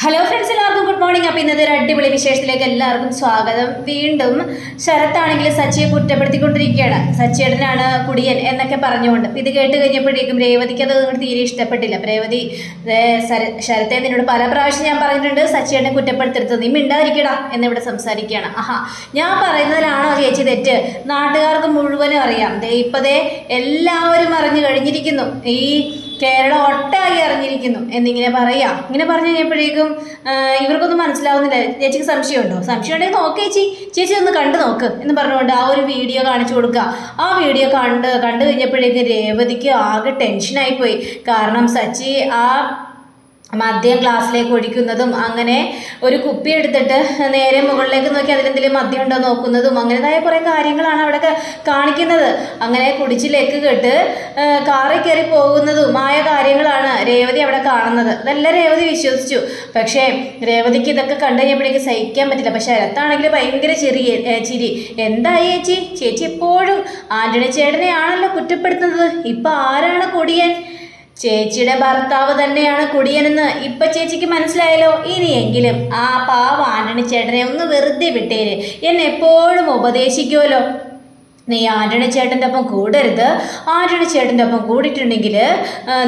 Hello friends എല്ലാവർക്കും good morning അപ്പോൾ ഇന്നത്തെ ഒരു അടിപൊളി വിശേഷത്തിലേക്ക് എല്ലാവർക്കും സ്വാഗതം. വീണ്ടും ശരത്താണെങ്കിൽ സച്ചിയെ കുറ്റപ്പെടുത്തിക്കൊണ്ടിരിക്കുകയാണ്. സച്ചിയേടനാണ് കുടിയൻ എന്നൊക്കെ പറഞ്ഞുകൊണ്ട്. ഇത് കേട്ട് കഴിഞ്ഞപ്പോഴേക്കും രേവതിക്ക് അത് തീരെ ഇഷ്ടപ്പെട്ടില്ല. രേവതി "ദേ, ശരത്തെ നിന്നോട് പല പ്രാവശ്യം ഞാൻ പറഞ്ഞിട്ടുണ്ട് സച്ചിയേടനെ കുറ്റപ്പെടുത്തരുത് നീ മിണ്ടാതിരിക്കടാ എന്നിവിടെ സംസാരിക്കുകയാണ്. ആഹാ ഞാൻ പറയുന്നതിലാണോ ചേച്ചി തെറ്റ്? നാട്ടുകാർക്ക് മുഴുവനും അറിയാം. ദേ ഇപ്പതേ എല്ലാവരും അറിഞ്ഞു കഴിഞ്ഞിരിക്കുന്നു. ഈ കേരളം ഒട്ടാകെ അറിഞ്ഞിരിക്കുന്നു എന്നിങ്ങനെ പറയാം. ഇങ്ങനെ പറഞ്ഞു കഴിഞ്ഞപ്പോഴേക്കും ഇവർക്കൊന്നും മനസ്സിലാവുന്നില്ല. ചേച്ചിക്ക് സംശയമുണ്ടോ? സംശയം ഉണ്ടെങ്കിൽ നോക്കേ ചേച്ചി. ചേച്ചി ഒന്ന് കണ്ടു നോക്ക് എന്ന് പറഞ്ഞുകൊണ്ട് ആ ഒരു വീഡിയോ കാണിച്ചു കൊടുക്കുക. ആ വീഡിയോ കണ്ട് കണ്ടു കഴിഞ്ഞപ്പോഴേക്കും രേവതിക്ക് ആകെ ടെൻഷനായിപ്പോയി കാരണം സച്ചി ആ മദ്യം ഗ്ലാസ്സിലേക്ക് ഒഴിക്കുന്നതും അങ്ങനെ ഒരു കുപ്പി എടുത്തിട്ട് നേരെ മുകളിലേക്ക് നോക്കി അതിലെന്തെങ്കിലും മദ്യം ഉണ്ടോ നോക്കുന്നതും അങ്ങനെതായ കുറേ കാര്യങ്ങളാണ് അവിടെ കാണിക്കുന്നത്. അങ്ങനെ കുടിച്ചിലേക്ക് കേട്ട് കാറിൽ കയറി പോകുന്നതുമായ കാര്യങ്ങളാണ് രേവതി അവിടെ കാണുന്നത്. നല്ല രേവതി വിശ്വസിച്ചു. പക്ഷേ രേവതിക്ക് ഇതൊക്കെ കണ്ടു കഴിഞ്ഞപ്പോഴേക്ക് സഹിക്കാൻ പറ്റില്ല. പക്ഷെ ശരത്താണെങ്കിൽ ഭയങ്കര ചെറിയ ചിരി. എന്തായി ചേച്ചി? ചേച്ചി എപ്പോഴും ആന്റണി ചേട്ടനെയാണല്ലോ കുറ്റപ്പെടുത്തുന്നത്. ഇപ്പം ആരാണ് കൊടിയൻ? ചേച്ചിയുടെ ഭർത്താവ് തന്നെയാണ് കുടിയനെന്ന് ഇപ്പൊ ചേച്ചിക്ക് മനസ്സിലായല്ലോ. ഇനിയെങ്കിലും ആ പാവ ആന്റണി ചേട്ടനെ ഒന്ന് വെറുതെ വിട്ടേര്. എന്നെ എപ്പോഴും ഉപദേശിക്കുമല്ലോ നീ ആന്റണി ചേട്ടന്റെ ഒപ്പം കൂടരുത്. ആന്റണി ചേട്ടന്റെ ഒപ്പം കൂടിയിട്ടുണ്ടെങ്കിൽ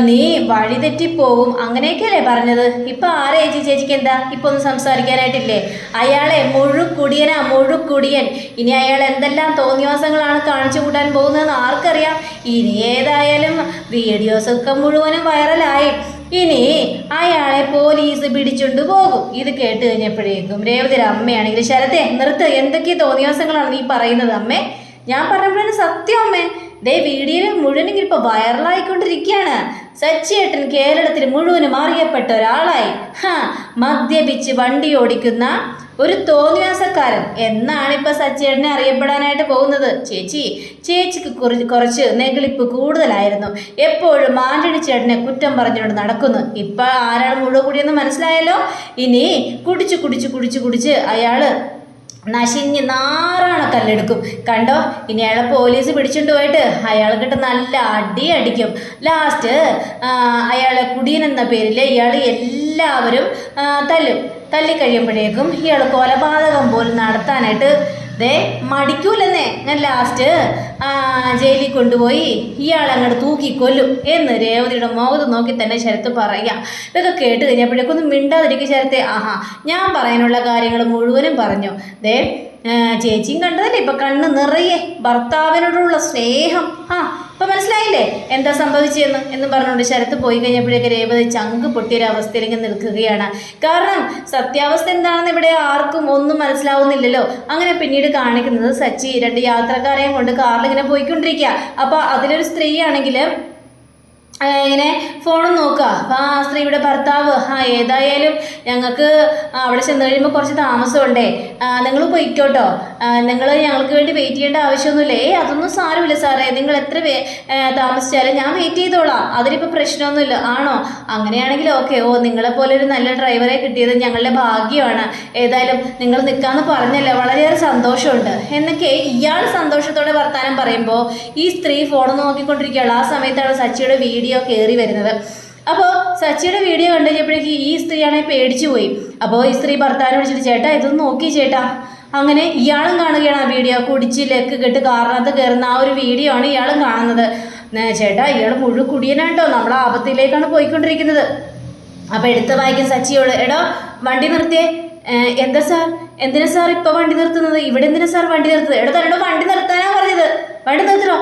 നീ വഴിതെറ്റിപ്പോവും അങ്ങനെയൊക്കെയല്ലേ പറഞ്ഞത്? ഇപ്പം ആരെ ചേച്ചി? ചേച്ചിക്ക് എന്താ? ഇപ്പോൾ ഒന്നും സംസാരിക്കാനായിട്ടില്ലേ? അയാളെ മുഴുക്കുടിയനാ മുഴുക്കുടിയൻ ഇനി അയാൾ എന്തെല്ലാം തോന്നിവാസങ്ങളാണ് കാണിച്ചു കൂട്ടാൻ പോകുന്നതെന്ന് ആർക്കറിയാം? ഇനി ഏതായാലും വീഡിയോസൊക്കെ മുഴുവനും വൈറലായി. ഇനി അയാളെ പോലീസ് പിടിച്ചുകൊണ്ട് പോകും. ഇത് കേട്ട് കഴിഞ്ഞപ്പോഴേക്കും രേവതിയുടെ അമ്മയാണെങ്കിൽ ശരത്തെ നിർത്ത് എന്തൊക്കെ തോന്നിയവാസങ്ങളാണ് നീ പറയുന്നത് അമ്മേ? ഞാൻ പറഞ്ഞപ്പോഴാണ് സത്യം അമ്മേ. ദേ വീഡിയോയിൽ മുഴുവനും ഇപ്പോൾ വൈറലായിക്കൊണ്ടിരിക്കുകയാണ്. സച്ചിയേട്ടൻ കേരളത്തിൽ മുഴുവനും അറിയപ്പെട്ട ഒരാളായി. ഹാ മദ്യപിച്ച് വണ്ടി ഓടിക്കുന്ന ഒരു തോന്നിയാസക്കാരൻ എന്നാണ് ഇപ്പൊ സച്ചിയേട്ടനെ അറിയപ്പെടാനായിട്ട് പോകുന്നത്. ചേച്ചി ചേച്ചിക്ക് കുറച്ച് കുറച്ച് നെഗളിപ്പ് കൂടുതലായിരുന്നു. എപ്പോഴും ആന്റണി ചേട്ടനെ കുറ്റം പറഞ്ഞുകൊണ്ട് നടക്കുന്നു. ഇപ്പൊ ആരാണ് മുഴുവൻ കൂടിയെന്ന് മനസ്സിലായല്ലോ? ഇനി കുടിച്ച് കുടിച്ച് കുടിച്ച് കുടിച്ച് അയാൾ നശിഞ്ഞ് നാറാണ കല്ലെടുക്കും. കണ്ടോ? ഇനി അയാളെ പോലീസ് പിടിച്ചിട്ട് പോയിട്ട് അയാൾക്കിട്ട് നല്ല അടി അടിക്കും. ലാസ്റ്റ് അയാളെ കുടിയൻ എന്ന പേരിൽ ഇയാൾ എല്ലാവരും തല്ലും. തല്ലിക്കഴിയുമ്പോഴേക്കും ഇയാൾ കൊലപാതകം പോലും നടത്താനായിട്ട് ദേ മടിക്കൂലെന്നേ ഞാൻ ലാസ്റ്റ് ജയിലിൽ കൊണ്ടുപോയി ഇയാളെ അങ്ങോട്ട് തൂക്കിക്കൊല്ലും എന്ന് രേവതിയുടെ മുഖത്ത് നോക്കി തന്നെ ശരത്ത് പറയുക. ഇതൊക്കെ കേട്ട് കഴിഞ്ഞപ്പോഴേക്കൊന്നും മിണ്ടാതിരിക്കും ശരത്തെ. ആഹാ ഞാൻ പറയാനുള്ള കാര്യങ്ങൾ മുഴുവനും പറഞ്ഞു. ദേ ചേച്ചിയും കണ്ടതല്ലേ? ഇപ്പം കണ്ണ് നിറയെ ഭർത്താവിനോടുള്ള സ്നേഹം. ആ ഇപ്പൊ മനസ്സിലായില്ലേ? എന്താ സംഭവിച്ചതെന്ന്? എന്ന് പറഞ്ഞുകൊണ്ട് ശരത്ത് പോയി കഴിഞ്ഞപ്പോഴേക്ക് രേവതി ചങ്ക് പൊട്ടിയൊരു അവസ്ഥയിലേക്ക് നിൽക്കുകയാണ്. കാരണം സത്യാവസ്ഥ എന്താണെന്ന് ഇവിടെ ആർക്കും ഒന്നും മനസ്സിലാവുന്നില്ലല്ലോ. അങ്ങനെ പിന്നീട് കാണിക്കുന്നത് സച്ചി. രണ്ട് യാത്രക്കാരെയും കൊണ്ട് കാറിൽ ഇങ്ങനെ പോയിക്കൊണ്ടിരിക്കുക. അപ്പൊ അതിലൊരു സ്ത്രീ ആണെങ്കിൽ ഇങ്ങനെ ഫോണും നോക്കുക. അപ്പം ആ സ്ത്രീയുടെ ഭർത്താവ്. ആ ഏതായാലും ഞങ്ങൾക്ക് അവിടെ ചെന്ന് കഴിയുമ്പോൾ കുറച്ച് താമസമുണ്ടേ. നിങ്ങൾ പൊയ്ക്കോട്ടോ. നിങ്ങൾ ഞങ്ങൾക്ക് വേണ്ടി വെയിറ്റ് ചെയ്യേണ്ട ആവശ്യമൊന്നുമില്ല. ഏ അതൊന്നും സാരമില്ല സാറേ. നിങ്ങൾ എത്ര താമസിച്ചാലും ഞാൻ വെയിറ്റ് ചെയ്തോളാം. അതിനിപ്പോൾ പ്രശ്നമൊന്നുമില്ല. ആണോ? അങ്ങനെയാണെങ്കിൽ ഓക്കെ ഓ നിങ്ങളെ പോലെ ഒരു നല്ല ഡ്രൈവറെ കിട്ടിയത് ഞങ്ങളുടെ ഭാഗ്യമാണ്. ഏതായാലും നിങ്ങൾ നിൽക്കാമെന്ന് പറഞ്ഞല്ലോ. വളരെയേറെ സന്തോഷമുണ്ട്. എന്നൊക്കെ ഇയാൾ സന്തോഷത്തോടെ വർത്താനം പറയുമ്പോൾ ഈ സ്ത്രീ ഫോൺ നോക്കിക്കൊണ്ടിരിക്കുകയാണ്. ആ സമയത്താണ് സച്ചിയുടെ വീഡിയോ കയറി വരുന്നത്. അപ്പോൾ സച്ചിയുടെ വീഡിയോ കണ്ടു കഴിഞ്ഞപ്പോഴേക്ക് ഈ സ്ത്രീയാണെങ്കിൽ പേടിച്ചു പോയി. അപ്പോൾ ഈ സ്ത്രീ ഭർത്താവിനെ വിളിച്ചിട്ട് ചേട്ടാ ഇതൊന്ന് നോക്കി ചേട്ടാ. അങ്ങനെ ഇയാളും കാണുകയാണ് ആ വീഡിയോ കുടിച്ച് ലെക്ക് കെട്ട് കാറിനകത്ത് കയറുന്ന ആ ഒരു വീഡിയോ ആണ് ഇയാളും കാണുന്നത്. ചേട്ടാ ഇയാൾ മുഴു കുടിയനാട്ടോ. നമ്മൾ ആപത്തിലേക്കാണ് പോയിക്കൊണ്ടിരിക്കുന്നത്. അപ്പൊ എടുത്ത് വായിക്കും സച്ചിയോട്. എടോ വണ്ടി നിർത്തിയേ. എന്താ സാർ? എന്തിനാ സാർ ഇപ്പൊ വണ്ടി നിർത്തുന്നത്? ഇവിടെ എന്തിനാ സാർ വണ്ടി നിർത്തുന്നത്? എടോ തന്നോട് വണ്ടി നിർത്താനാ പറഞ്ഞത്. വണ്ടി നിർത്തണോ?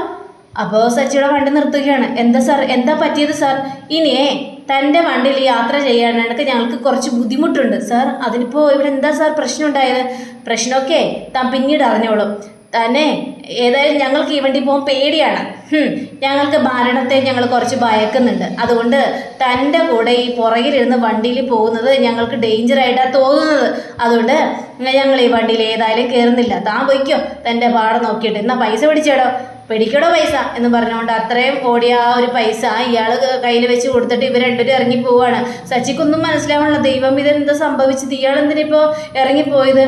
അപ്പോൾ സച്ചിയുടെ വണ്ടി നിർത്തുകയാണ്. എന്താ സാർ? എന്താ പറ്റിയത് സാർ? ഇനിയേ തന്റെ വണ്ടിയിൽ യാത്ര ചെയ്യാനായിട്ട് ഞങ്ങൾക്ക് കുറച്ച് ബുദ്ധിമുട്ടുണ്ട്. സാർ അതിനിപ്പോൾ ഇവിടെ എന്താ സാർ പ്രശ്നം ഉണ്ടായത്? പ്രശ്നമൊക്കെ താൻ പിന്നീട് അറിഞ്ഞോളും. തന്നെ ഏതായാലും ഞങ്ങൾക്ക് ഈ വണ്ടി പോകാൻ പേടിയാണ്. ഞങ്ങൾക്ക് മരണത്തെ ഞങ്ങൾ കുറച്ച് ഭയക്കുന്നുണ്ട്. അതുകൊണ്ട് തന്റെ കൂടെ ഈ പുറകിലിരുന്ന് വണ്ടിയിൽ പോകുന്നത് ഞങ്ങൾക്ക് ഡേഞ്ചർ ആയിട്ടാണ് തോന്നുന്നത്. അതുകൊണ്ട് ഞങ്ങൾ ഈ വണ്ടിയിൽ ഏതായാലും കയറുന്നില്ല. താൻ പൊയ്ക്കോ. തന്റെ പാടം നോക്കിയിട്ട്. എന്നാ പൈസ പിടിച്ചേടോ. പിടിക്കടോ പൈസ എന്ന് പറഞ്ഞുകൊണ്ട് അത്രയും ഓടിയ ആ ഒരു പൈസ ഇയാൾ കയ്യിൽ വെച്ച് കൊടുത്തിട്ട് ഇവർ രണ്ടുപേരും ഇറങ്ങി പോവാണ്. സച്ചിക്കൊന്നും മനസ്സിലാവണല്ലോ ദൈവം ഇതെന്താ സംഭവിച്ചത്? ഇയാൾ എന്തിനിപ്പോൾ ഇറങ്ങിപ്പോയത്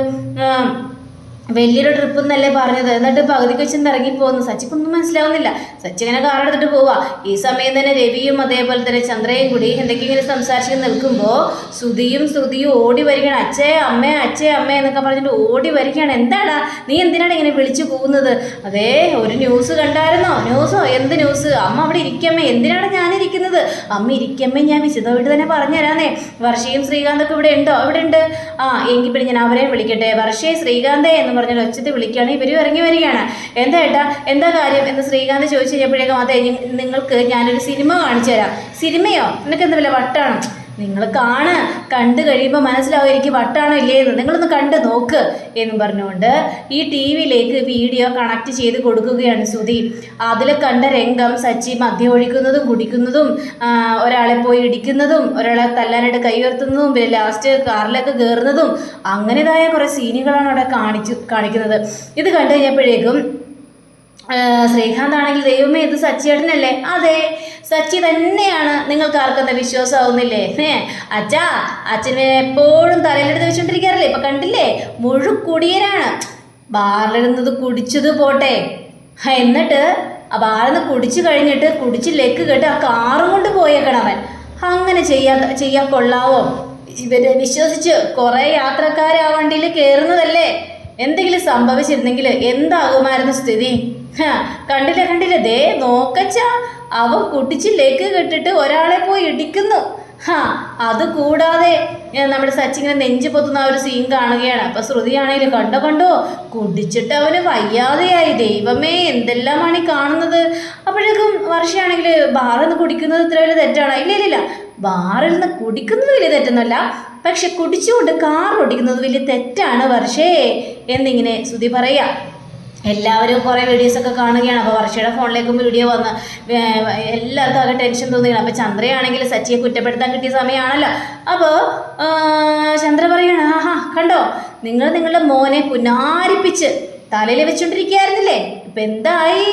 വലിയൊരു ട്രിപ്പ് എന്നല്ലേ പറഞ്ഞത്. എന്നിട്ട് പകുതിക്ക് വെച്ച് ഇറങ്ങിപ്പോകുന്നു സച്ചിക്കൊന്നും മനസ്സിലാവുന്നില്ല. സച്ചി ഇങ്ങനെ കാർ എടുത്തിട്ട് പോവാ. ഈ സമയം തന്നെ രവിയും അതേപോലെ തന്നെ ചന്ദ്രയും കൂടി എന്തൊക്കെ ഇങ്ങനെ സംസാരിച്ച് നിൽക്കുമ്പോൾ ശ്രുതിയും ശ്രുതിയും ഓടി വരികയാണ്. അച്ഛേ അമ്മേ അച്ഛേ അമ്മേ എന്നൊക്കെ പറഞ്ഞിട്ട് ഓടി വരികയാണ്. എന്താടാ? നീ എന്തിനാണ് ഇങ്ങനെ വിളിച്ചു പോകുന്നത് അതേ ഒരു ന്യൂസ് കണ്ടായിരുന്നോ? ന്യൂസോ എന്ത് ന്യൂസ് അമ്മ അവിടെ ഇരിക്കമ്മേ. എന്തിനാണ് ഞാനിരിക്കുന്നത്? അമ്മ ഇരിക്കമ്മേ ഞാൻ വിശദമായിട്ട് തന്നെ പറഞ്ഞുതരാന്നേ. വർഷയും ശ്രീകാന്തൊക്കെ ഇവിടെ ഉണ്ടോ? ഇവിടെ ഉണ്ട്. ആ എങ്കിൽ പിന്നെ ഞാൻ അവരെ വിളിക്കട്ടെ. വർഷയെ ശ്രീകാന്തേ എന്ന് പറഞ്ഞാൽ ഒച്ചത്തിൽ വിളിക്കുകയാണ്. ഇവരും ഇറങ്ങി വരികയാണ്. എന്താ ഏട്ടാ? എന്താ കാര്യം? എന്ന് ശ്രീകാന്ത് ചോദിച്ചു കഴിഞ്ഞപ്പോഴേക്കും അതെ നിങ്ങൾക്ക് ഞാനൊരു സിനിമ കാണിച്ചു തരാം സിനിമയോ? നിനക്ക് എന്താ വില വട്ടാണ്? നിങ്ങൾ കാണ്. കണ്ടു കഴിയുമ്പോൾ മനസ്സിലാവും എനിക്ക് വട്ടാണോ ഇല്ലേന്ന് നിങ്ങളൊന്ന് കണ്ട് നോക്ക് എന്ന് പറഞ്ഞുകൊണ്ട് ഈ ടി വിയിലേക്ക് വീഡിയോ കണക്ട് ചെയ്ത് കൊടുക്കുകയാണ് സുധി അതിൽ കണ്ട രംഗം സച്ചി മദ്യം ഒഴിക്കുന്നതും കുടിക്കുന്നതും ഒരാളെ പോയി ഇടിക്കുന്നതും ഒരാളെ തല്ലാനായിട്ട് കൈ ഉയർത്തുന്നതും പിന്നെ ലാസ്റ്റ് കാറിലൊക്കെ കയറുന്നതും അങ്ങനെതായ കുറേ സീനുകളാണ് അവിടെ കാണിച്ചു കാണിക്കുന്നത്. ഇത് കണ്ടു കഴിഞ്ഞപ്പോഴേക്കും ശ്രീകാന്ത് ആണെങ്കിൽ ദൈവമേ ഇത് സച്ചിയേട്ടനല്ലേ? അതെ സച്ചി തന്നെയാണ്. നിങ്ങൾക്ക് ആർക്കെന്താ വിശ്വാസമാവുന്നില്ലേ? ഏ അച്ഛാ അച്ഛനെ എപ്പോഴും തലയിലെടുത്ത് വെച്ചോണ്ടിരിക്കാറില്ലേ? ഇപ്പൊ കണ്ടില്ലേ? മുഴുക്കുടിയനാണ് ബാറിലിരുന്നത് കുടിച്ചത് പോട്ടെ. എന്നിട്ട് ആ ബാറിൽ നിന്ന് കുടിച്ചു കഴിഞ്ഞിട്ട് കുടിച്ച് ലെക്ക് കെട്ട് ആ കാറും കൊണ്ട് പോയേക്കണം അവൻ. അങ്ങനെ ചെയ്യാ ചെയ്യാൻ കൊള്ളാവോ? ഇവരെ വിശ്വസിച്ച് കുറേ യാത്രക്കാർ ആ വണ്ടിയിൽ കയറുന്നതല്ലേ? എന്തെങ്കിലും സംഭവിച്ചിരുന്നെങ്കിൽ എന്താകുമായിരുന്നു സ്ഥിതി? കണ്ടില്ല കണ്ടില്ല. ദേ നോക്കച്ച. അവൻ കുട്ടിച്ച് ലേക്ക് കെട്ടിട്ട് ഒരാളെ പോയി ഇടിക്കുന്നു. ഹാ അത് കൂടാതെ നമ്മുടെ സച്ചിങ്ങനെ നെഞ്ചു പൊത്തുന്ന ആ ഒരു സീൻ കാണുകയാണ്. അപ്പൊ ശ്രുതിയാണെങ്കിലും കണ്ടോ കണ്ടോ? കുടിച്ചിട്ട് അവന് വയ്യാതെയായി. ദൈവമേ എന്തെല്ലാമാണ് ഈ കാണുന്നത്? അപ്പോഴേക്കും വർഷയാണെങ്കിൽ ബാറിൽ നിന്ന് കുടിക്കുന്നത് ഇത്ര വലിയ തെറ്റാണ്? ഇല്ല ഇല്ല. ബാറിൽ നിന്ന് കുടിക്കുന്നത് വലിയ തെറ്റൊന്നുമല്ല. പക്ഷെ കുടിച്ചുകൊണ്ട് കാർ ഓടിക്കുന്നത് വലിയ തെറ്റാണ് വർഷേ എന്നിങ്ങനെ ശ്രുതി പറയാ. എല്ലാവരും കുറേ വീഡിയോസൊക്കെ കാണുകയാണ്. അപ്പോൾ വർഷയുടെ ഫോണിലേക്കും വീഡിയോ വന്ന് എല്ലാവർക്കും ആകെ ടെൻഷൻ തോന്നുകയാണ്. അപ്പോൾ ചന്ദ്രയാണെങ്കിൽ സച്ചിയെ കുറ്റപ്പെടുത്താൻ കിട്ടിയ സമയമാണല്ലോ. അപ്പോൾ ചന്ദ്ര പറയുകയാണ് ആ ഹാ കണ്ടോ? നിങ്ങൾ നിങ്ങളുടെ മോനെ പുനാരിപ്പിച്ച് തലയിൽ വെച്ചുകൊണ്ടിരിക്കുകയായിരുന്നില്ലേ ഇപ്പം എന്തായി?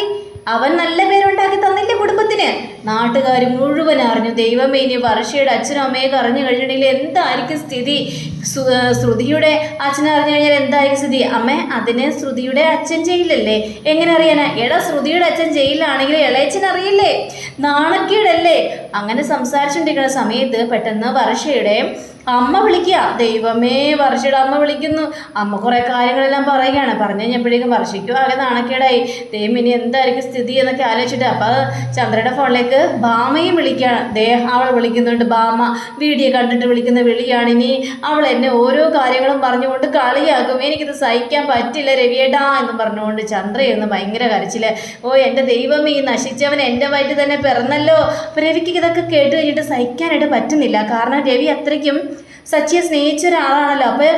അവൻ നല്ല പേരുണ്ടാക്കി തന്നില്ലേ കുടുംബത്തിന്? നാട്ടുകാർ മുഴുവൻ അറിഞ്ഞു. ദൈവമേ ഇനി വർഷയുടെ അച്ഛനും അമ്മയൊക്കെ അറിഞ്ഞു കഴിഞ്ഞിട്ടുണ്ടെങ്കിൽ എന്തായിരിക്കും സ്ഥിതി? ശ്രുതിയുടെ അച്ഛൻ അറിഞ്ഞു കഴിഞ്ഞാൽ എന്തായിരിക്കും സ്ഥിതി അമ്മ അതിന് ശ്രുതിയുടെ അച്ഛൻ ജയിലല്ലേ എങ്ങനെ അറിയാനാ? എടാ ശ്രുതിയുടെ അച്ഛൻ ജയിലിലാണെങ്കിൽ ഇളയച്ചൻ അറിയില്ലേ? നാണക്കേടല്ലേ? അങ്ങനെ സംസാരിച്ചുകൊണ്ടിരിക്കുന്ന സമയത്ത് പെട്ടെന്ന് വർഷയുടെ അമ്മ വിളിക്കുക. ദൈവമേ വർഷയുടെ അമ്മ വിളിക്കുന്നു. അമ്മ കുറേ കാര്യങ്ങളെല്ലാം പറയുകയാണ്. പറഞ്ഞു കഴിഞ്ഞപ്പോഴേക്കും വർഷയ്ക്കും ആകെ നാണക്കേടായി. ദൈവം ഇനി എന്തായിരിക്കും സ്ഥിതി എന്നൊക്കെ ആലോചിച്ചിട്ട് അപ്പോൾ ചന്ദ്രയുടെ ഫോണിലേക്ക് ഭാമയും വിളിക്കുകയാണ്. ദേ അവളെ വിളിക്കുന്നുണ്ട് ഭാമ. വീഡിയോ കണ്ടിട്ട് വിളിക്കുന്ന വിളിയാണ് ഇനി. അവൾ എന്നെ ഓരോ കാര്യങ്ങളും പറഞ്ഞുകൊണ്ട് കളിയാക്കും. എനിക്കിത് സഹിക്കാൻ പറ്റില്ല രവിയേട്ടാ എന്ന് പറഞ്ഞുകൊണ്ട് ചന്ദ്രയൊന്ന് ഭയങ്കര കരച്ചിൽ. ഓ എന്റെ ദൈവം ഈ നശിച്ചവൻ എന്റെ വയറ്റിൽ തന്നെ പിറന്നല്ലോ. അപ്പം രവിക്ക് ഇതൊക്കെ കേട്ട് കഴിഞ്ഞിട്ട് സഹിക്കാനായിട്ട് പറ്റുന്നില്ല. കാരണം രവി അത്രയ്ക്കും സച്ചിയെ സ്നേഹിച്ച ഒരാളാണല്ലോ. അപ്പോൾ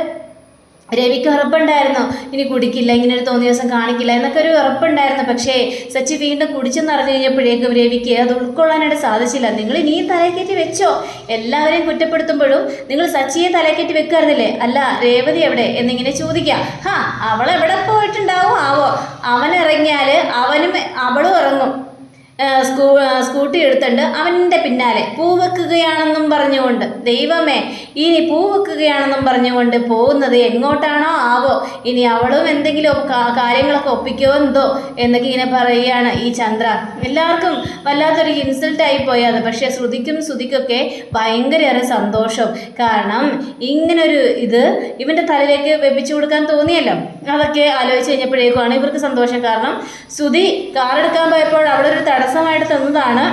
രവിക്ക് ഉറപ്പുണ്ടായിരുന്നു. ഇനി കുടിക്കില്ല ഇങ്ങനെ ഒരു തോന്നിയ ദിവസം കാണിക്കില്ല എന്നൊക്കെ ഒരു ഉറപ്പുണ്ടായിരുന്നു. പക്ഷേ സച്ചി വീണ്ടും കുടിച്ചെന്ന് അറിഞ്ഞു കഴിഞ്ഞപ്പോഴേക്കും രവിക്ക് അത് ഉൾക്കൊള്ളാനായിട്ട് സാധിച്ചില്ല. നിങ്ങൾ ഇനി തലക്കറ്റി വെച്ചോ? എല്ലാവരെയും കുറ്റപ്പെടുത്തുമ്പോഴും നിങ്ങൾ സച്ചിയെ തലക്കറ്റി വെക്കാറുന്നില്ലേ? അല്ല രേവതി എവിടെ? എന്നിങ്ങനെ ചോദിക്കാം ഹാ അവളെവിടെ പോയിട്ടുണ്ടാവും? ആവോ? അവൻ ഇറങ്ങിയാൽ അവനും അവളും ഇറങ്ങും. സ്കൂ സ്കൂട്ടി എടുത്തുണ്ട് അവന്റെ പിന്നാലെ പൂ വെക്കുകയാണെന്നും പറഞ്ഞുകൊണ്ട് ദൈവമേ ഇനി പൂ വെക്കുകയാണെന്നും പറഞ്ഞുകൊണ്ട് പോകുന്നത് എങ്ങോട്ടാണോ? ആവോ ഇനി അവളും എന്തെങ്കിലും കാര്യങ്ങളൊക്കെ ഒപ്പിക്കോ എന്തോ? എന്നൊക്കെ ഇങ്ങനെ പറയുകയാണ് ഈ ചന്ദ്ര. എല്ലാവർക്കും വല്ലാത്തൊരു ഇൻസൾട്ടായി പോയത് പക്ഷേ ശ്രുതിക്കും ശ്രുതിക്കൊക്കെ ഭയങ്കരയേറെ സന്തോഷം. കാരണം ഇങ്ങനൊരു ഇത് ഇവന്റെ തലയിലേക്ക് വെപ്പിച്ചു കൊടുക്കാൻ തോന്നിയല്ലോ. അതൊക്കെ ആലോചിച്ച് കഴിഞ്ഞപ്പോഴേക്കുമാണ് ഇവർക്ക് സന്തോഷം. കാരണം ശ്രുതി കാറെടുക്കാൻ പോയപ്പോൾ അവിടെ ഒരു തടസ്സമായിട്ട് തന്നതാണ്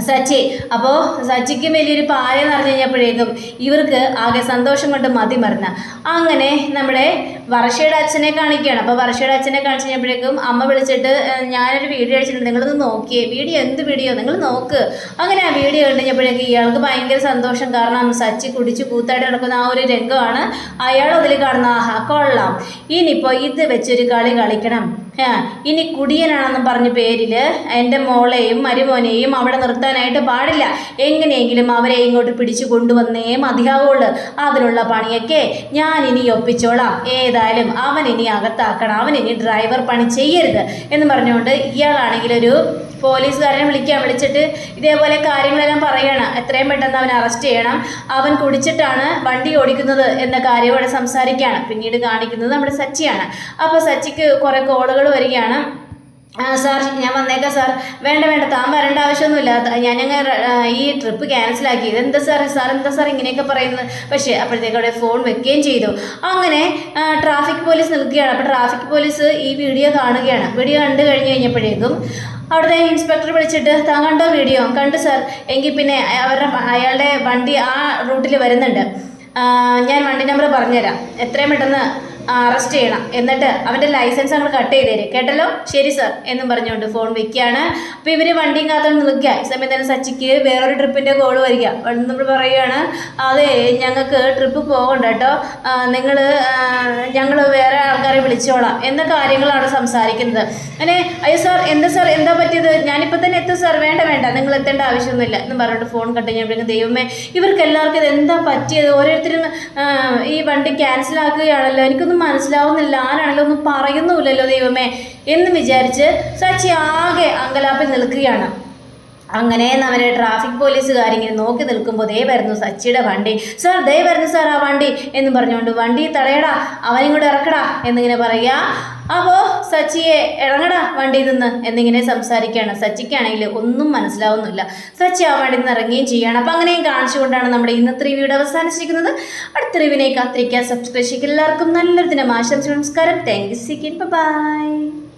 സച്ചി. അപ്പോൾ സച്ചിക്ക് വലിയൊരു പായ എന്ന് പറഞ്ഞു കഴിഞ്ഞപ്പോഴേക്കും ഇവർക്ക് ആകെ സന്തോഷം കൊണ്ട് മതി മറന്ന അങ്ങനെ നമ്മുടെ വർഷയുടെ അച്ഛനെ കാണിക്കുകയാണ്. അപ്പോൾ വർഷയുടെ അച്ഛനെ കാണിച്ചു കഴിഞ്ഞപ്പോഴേക്കും അമ്മ വിളിച്ചിട്ട് "ഏഹ്, ഞാനൊരു വീഡിയോ അയച്ചിട്ടുണ്ട്. നിങ്ങളൊന്ന് നോക്കിയേ. വീഡിയോ എന്ത് വീഡിയോ? നിങ്ങൾ നോക്ക്. അങ്ങനെ ആ വീഡിയോ കഴിഞ്ഞപ്പോഴേക്കും ഇയാൾക്ക് ഭയങ്കര സന്തോഷം. കാരണം സച്ചി കുടിച്ച് കൂത്തായിട്ട് നടക്കുന്ന ആ ഒരു രംഗമാണ് അയാൾ അതിൽ കാണുന്ന ആഹാ കൊള്ളാം. ഇനിയിപ്പോൾ ഇത് വെച്ചൊരു കളി കളിക്കണം. ഇനി കുടിയനാണെന്നും പറഞ്ഞ പേരിൽ എന്റെ മോളെയും മരുമോനെയും അവിടെ നിർത്താനായിട്ട് പാടില്ല. എങ്ങനെയെങ്കിലും അവരെ ഇങ്ങോട്ട് പിടിച്ചു കൊണ്ടുവന്നേ മതിയാവുള്ളൂ. അതിനുള്ള പണിയൊക്കെ ഞാൻ ഇനി ഒപ്പിച്ചോളാം. ഏതായാലും അവൻ ഇനി അകത്താക്കണം. അവൻ ഇനി ഡ്രൈവർ പണി ചെയ്യരുത് എന്ന് പറഞ്ഞുകൊണ്ട് ഇയാളാണെങ്കിൽ ഒരു പോലീസുകാരനെ വിളിക്കുക വിളിച്ചിട്ട് ഇതേപോലെ കാര്യങ്ങളെല്ലാം പറയണം. എത്രയും പെട്ടെന്ന് അവൻ അറസ്റ്റ് ചെയ്യണം. അവൻ കുടിച്ചിട്ടാണ് വണ്ടി ഓടിക്കുന്നത് എന്ന കാര്യം അവിടെ സംസാരിക്കുകയാണ് പിന്നീട് കാണിക്കുന്നത് നമ്മുടെ സച്ചിയാണ്. അപ്പോൾ സച്ചിക്ക് കുറേ കോളുകൾ വരികയാണ്. സാർ ഞാൻ വന്നേക്കാം സാർ. വേണ്ട വേണ്ട. താൻ വരേണ്ട ആവശ്യമൊന്നുമില്ല. ഞാനങ്ങ് ഈ ട്രിപ്പ് ക്യാൻസലാക്കി ഇതെന്താ സാർ സാർ എന്താ സാർ ഇങ്ങനെയൊക്കെ പറയുന്നത്? പക്ഷേ അപ്പോഴത്തേക്ക് അവിടെ ഫോൺ വെക്കുകയും ചെയ്തു. അങ്ങനെ ട്രാഫിക് പോലീസ് നിൽക്കുകയാണ്. അപ്പോൾ ട്രാഫിക് പോലീസ് ഈ വീഡിയോ കാണുകയാണ്. വീഡിയോ കണ്ടു കഴിഞ്ഞ് കഴിഞ്ഞപ്പോഴേക്കും അവിടുത്തെ ഇൻസ്പെക്ടർ വിളിച്ചിട്ട് താൻ കണ്ടോ വീഡിയോ കണ്ടു സർ എങ്കിൽ പിന്നെ അവരുടെ അയാളുടെ വണ്ടി ആ റൂട്ടിൽ വരുന്നുണ്ട്. ഞാൻ വണ്ടി നമ്പർ പറഞ്ഞുതരാം. എത്രയും പെട്ടെന്ന് അറസ്റ്റ് ചെയ്യണം. എന്നിട്ട് അവന്റെ ലൈസൻസ് അങ്ങോട്ട് കട്ട് ചെയ്ത് തരും കേട്ടല്ലോ? ശരി സർ എന്നും പറഞ്ഞുകൊണ്ട് ഫോൺ വെക്കുകയാണ് അപ്പോൾ ഇവർ വണ്ടിയും കാത്തോണ്ട് നിൽക്കുക ഈ സമയത്ത് തന്നെ സച്ചിക്ക് വേറൊരു ട്രിപ്പിന്റെ കോൾ വരിക. നമ്മൾ പറയുകയാണ് അതെ ഞങ്ങൾക്ക് ട്രിപ്പ് പോകണ്ട കേട്ടോ നിങ്ങൾ ഞങ്ങൾ വേറെ ആൾക്കാരെ വിളിച്ചോളാം. എന്ന കാര്യങ്ങളാണ് സംസാരിക്കുന്നത്. അങ്ങനെ അയ്യോ സാർ എന്താ സാർ എന്താ പറ്റിയത്? ഞാനിപ്പോൾ തന്നെ എത്തും സാർ വേണ്ട വേണ്ട. നിങ്ങൾ എത്തേണ്ട ആവശ്യമൊന്നുമില്ല. എന്ന് പറഞ്ഞിട്ട് ഫോൺ കട്ട് കഴിഞ്ഞപ്പോഴേക്കും ദൈവമേ ഇവർക്ക് എല്ലാവർക്കും ഇത് എന്താ പറ്റിയത്? ഓരോരുത്തരും ഈ വണ്ടി ക്യാൻസൽ ആക്കുകയാണല്ലോ. എനിക്കൊന്നും മനസ്സിലാവുന്നില്ല. ആരാണല്ലോ ഒന്നും പറയുന്നുമില്ലല്ലോ ദൈവമേ എന്ന് വിചാരിച്ച് സച്ചി ആകെ അങ്കലാപ്പിൽ നിൽക്കുകയാണ്. അങ്ങനെ അവരെ ട്രാഫിക് പോലീസുകാർ ഇങ്ങനെ നോക്കി നിൽക്കുമ്പോൾ ദേ വരുന്നു സച്ചിയുടെ വണ്ടി. സാർ ദേ വരുന്നു സാർ ആ വണ്ടി എന്ന് പറഞ്ഞുകൊണ്ട് വണ്ടി തടയടാ അവനും കൂടെ ഇറക്കടാ എന്നിങ്ങനെ പറയുക. അപ്പോൾ സച്ചിയെ ഇറങ്ങടാ വണ്ടിയിൽ നിന്ന് എന്നിങ്ങനെ സംസാരിക്കുകയാണ്. സച്ചിക്കാണെങ്കിൽ ഒന്നും മനസ്സിലാവുന്നില്ല. സച്ചി ആ വണ്ടിയിൽ നിന്ന് ഇറങ്ങുകയും ചെയ്യുകയാണ് അപ്പോൾ അങ്ങനെയും കാണിച്ചുകൊണ്ടാണ് നമ്മുടെ ഇന്നത്തെ റിവ്യൂടെ അവസാനിച്ചിരിക്കുന്നത്. അടുത്ത റിവ്യൂനെ കാത്തിരിക്കുക. സബ്സ്ക്രൈബ് ചെയ്യുക എല്ലാവർക്കും നല്ലൊരു ദിനം ആശംസ നമസ്കാരം. Thank you സിക്കിൻ by